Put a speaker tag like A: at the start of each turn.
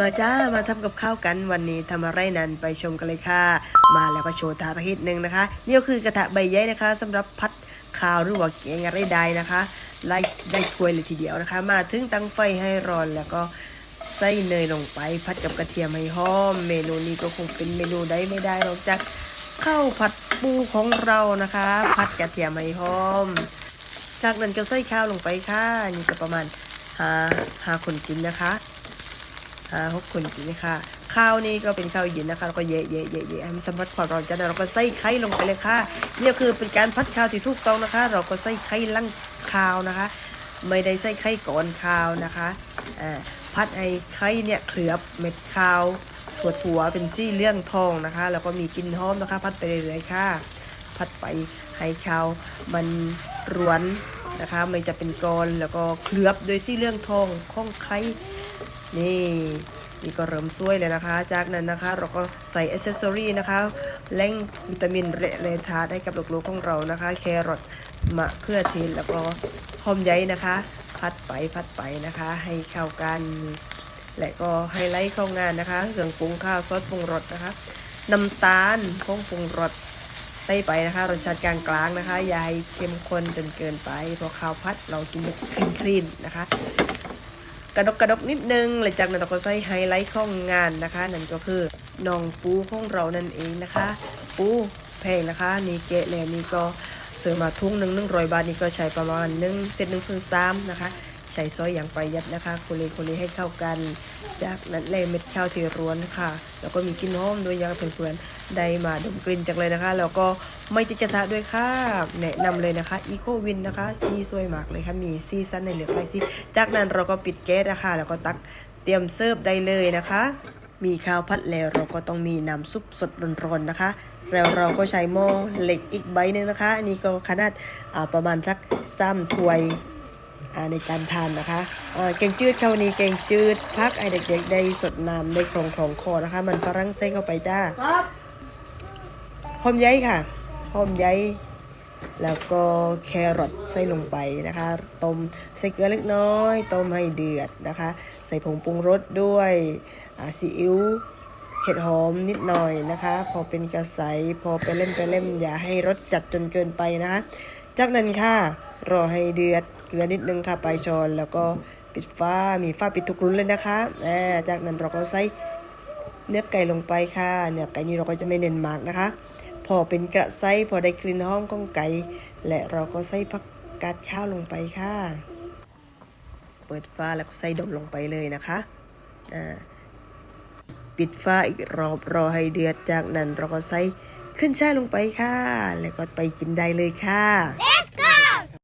A: มาจ้า มาทำกับข้าวกันวันนี้ทำอะไรนั้นไปชมกันเลยค่ะ มาแล้วก็โชว์ทาทิตหนึ่งนะคะ นี่ก็คือกระทะใบใยนะคะสำหรับพัดข้าวหรือว่าแกงอะไรใดนะคะไล่ได้ถ้วยเลยทีเดียวนะคะ มาถึงตั้งไฟให้ร้อนแล้วก็ใส่เนยลงไปพัดกับกระเทียมให้หอม เมนูนี้ก็คงเป็นเมนูใดไม่ได้นอกจากข้าวผัดปูของเรานะคะพัดกระเทียมให้หอม จากนั้นก็ใส่ข้าวลงไปค่ะนี่ก็ประมาณหาหาคนกินนะคะ หาหกคนกินค่ะ ข้าวนี่ก็เป็นข้าวเย็นนะคะแล้วก็เยะเยะเยะเยะให้มันสัมผัสความร้อนจากนั้นเราก็ใส่ไข่ลงไปเลยค่ะนี่คือเป็นการพัดข้าวที่ถูกต้องนะคะ เราก็ใส่ไข่ลังข้าวนะคะ ไม่ได้ใส่ไข่ก่อนข้าวนะคะอ่าพัดให้ไข่เนี่ยเคลือบเม็ดข้าวถั่วถั่วเป็นซี่เรื่องทองนะคะ แล้วก็มีกลิ่นหอมนะคะ พัดไปเรื่อยๆค่ะ พัดไปให้ข้าวมันรวนนะคะ ไม่จะเป็นกรแล้วก็เคลือบโดวยซี่เรื่องทองข้องไข่ นี่นี่ก็เริ่มสวยเลยนะคะ จากนั้นนะคะ เราก็ใส่อ c เซอรี่นะคะแหล่งวิตามินเรเลทาให้กับลูกๆของเรานะคะ แครอทมะเขือเทศแล้วก็หอมใหญ่นะคะ พัดไปพัดไปนะคะ ให้เข้ากัน และก็ไฮไลท์เข้างานนะคะเครื่องปรุงข้าวซอสปรุงรสนะคะน้ำตาลผงปรุงรสใส่ไปนะคะรสชาติกลางๆนะคะอย่าให้เข้มข้นจนเกินไปพราะข้าวพัดเรากินคลีนๆนะคะ กระดกกระดกนิดนึงหลังจากนั้นเราก็ใส่ไฮไลท์ของงานนะคะ นั่นก็คือน้องปูของเรานั่นเองนะคะ ปูแพงนะคะนี่เกะแล้วนี่ก็ซื้อมาทุ่งหนึ่งหนึ่งร้อยบาทนี่ก็ใช้ประมาณหนึ่งเศษหนึ่งส่วนสามนะคะ ใช้ซอยอย่างประหยัดนะคะคนเลคนนี้ให้เข้ากัน จากนั้นเลยเม็ดข้าวที่ร้วนค่ะ แล้วก็มีกลิ่นหอมด้วยยังเพื่อนๆได้มาดมกลิ่นจากเลยนะคะ แล้วก็ไม่ติดกระทะด้วยค่ะแนะนำเลยนะคะอีโควินนะคะซีสวยมากเลยค่ะมีซีซันในเหลือกลายซีจากนั้นเราก็ปิดแก๊สนะคะแล้วก็ตักเตรียมเสิร์ฟได้เลยนะคะ มีข้าวพัดแล้วเราก็ต้องมีน้ำซุปสดร้อนๆนะคะแล้วเราก็ใช้หม้อเหล็กอีกใบหนึ่งนะคะ อันนี้ก็ขนาดประมาณสักซ้ำถ้วย ในการทานนะคะเอ่อแกงจืดคราวนี้แกงจืดพักไอเด็กๆได้สดน้ำได้คลองของคอนะคะ มันฝรั่งใส่เข้าไปได้
B: ครับ
A: หอมใยค่ะหอมใยแล้วก็แครอทใส่ลงไปนะคะ ต้มใส่เกลือเล็กน้อย ต้มให้เดือดนะคะ ใส่ผงปรุงรสด้วยอ่าซีอิ๊วเห็ดหอมนิดหน่อยนะคะ พอเป็นกระใสพอไปเล่มไปเล่มอย่าให้รสจัดจนเกินไปนะคะ จากนั้นค่ะ รอให้เดือดเกลือนิดนึงค่ะปลายช้อนแล้วก็ปิดฟ้ามีฟ้าปิดทุกรุ่นเลยนะคะแหมจากนั้นเราก็ใส่เนื้อไก่ลงไปค่ะ เนื้อไก่นี้เราก็จะไม่เน้นมากนะคะ พอเป็นกระไซพอได้กลิ่นหอมของไก่และเราก็ใส่ผักกาดข้าวลงไปค่ะ เปิดฟ้าแล้วก็ใส่ดมลงไปเลยนะคะอ่าปิดฟ้าอีกรอบรอให้เดือดจากนั้นเราก็ใส่ ขึ้นช่ายลงไปค่ะ แล้วก็ไปกินได้เลยค่ะ
B: Let's